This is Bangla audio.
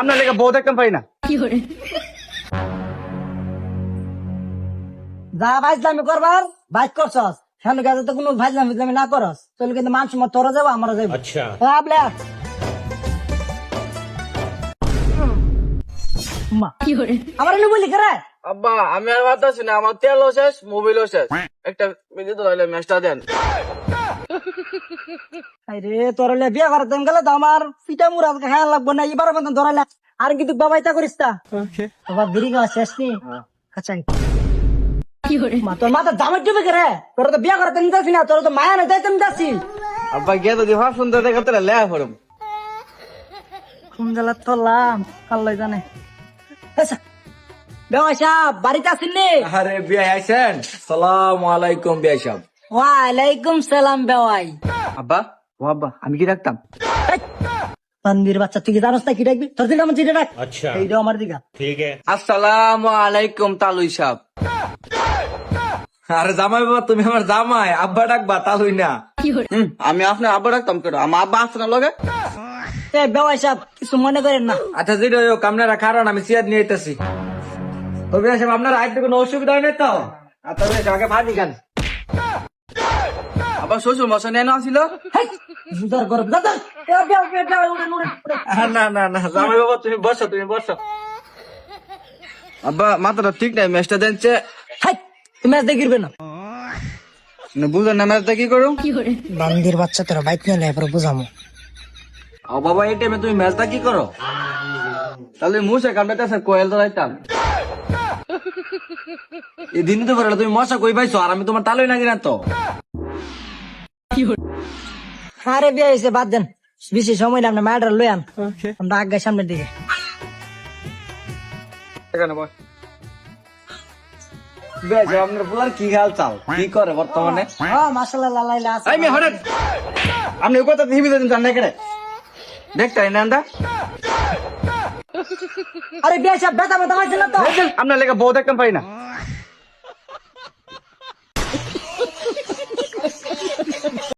আপনার লেগে বউ দেখতাম পাই না। যা ভাইজলামি করবার বাইক করছস। সামনে কাজে তো কোনো ভাইজলামি ভাইজলামি না করস। তাহলে কিন্তু মানুষ মত তোরা যাব আমারও যাব আচ্ছা। আবলে। আমার এনে বলি করে? আব্বা আমি আর ভাবতেছি না আমার তেলও শেষ মোবিলও শেষ। একটা মিনিট ধরাইলে ম্যাচটা দেন। আরে তোর বিয়ে করাতে গেলে তো আমার পিঠা মুড়া খাওয়া লাগবো না এবার মতন ধরাইলে। আর কিন্তু বাবাইতা করিস তা। আবার বিড়ি খাওয়া শেষ নি? আচ্ছা। তোর মাথা দামের ডুবে করে তোর তো বিয়ে করাতে নিতেছি না তোর তো মায়া না যাইতে নিতেছি আব্বা গিয়ে তো দিবা সুন্দর দেখা তোরা লেয়া করুম কোন জেলা তোলাম আল্লাহ জানে। আচ্ছা। বেওয়া সাহেব বাড়িতে আছেন নি? আরে বিয়া সালাম আলাইকুম বিয়া সাহেব ওয়ালাইকুম সালাম বেওয়াই আব্বা। আমি কি রাখতাম আচ্ছা। আব্বা আমি আপনার আব্বা ডাকতাম কেন? আমার আব্বা আসছে না লগে? সাহেব কিছু মনে করেন না। আচ্ছা যেটা কারণ আমি নিয়ে যেতেছি আপনার কোনো অসুবিধা নেই তো? আগে ভাবি খান আবার শ্বশুর মশা নিয়ে আসছিল বুঝার গরম যা যা। এ, বেও, বেও, বেও, উড়ে, উড়ে, উড়ে। না না না জামাই বাবা তুমি বসো তুমি বসো। আব্বা মাথাটা ঠিক নাই ম্যাচটা দেনছে আজ দেখিরবে না। বুঝলেন না ম্যাচটা কি করুম বান্দির বাচ্চা তোরা বাইক নিয়ে নেয় পরে বুঝামো। ও বাবা এই টাইমে তুমি ম্যাচটা কি করো? তাহলে মুসে কামড়াতে কোয়েল ধরাইতাম। এই দিন তো করে তুমি মশা কই পাইছো? আর আমি তোমার তালুই নাকি না তো। আরে বিয়ে হয়েছে বাদ দেন। বেশি সময় না ম্যাডার লই আন। আমরা আগে সামনের দিকে। আপনার বলার কি হাল চাল? কি করে বর্তমানে? ও মাসাল্লাহ লালাইলা আছে। হঠাৎ। আপনি কথা হিবি দিন জান না কেন দেখতে না আন্দা। আরে বিয়ে সাহেব বেতা বেতা তো। আপনার লেগে বউ দেখতাম পাই না।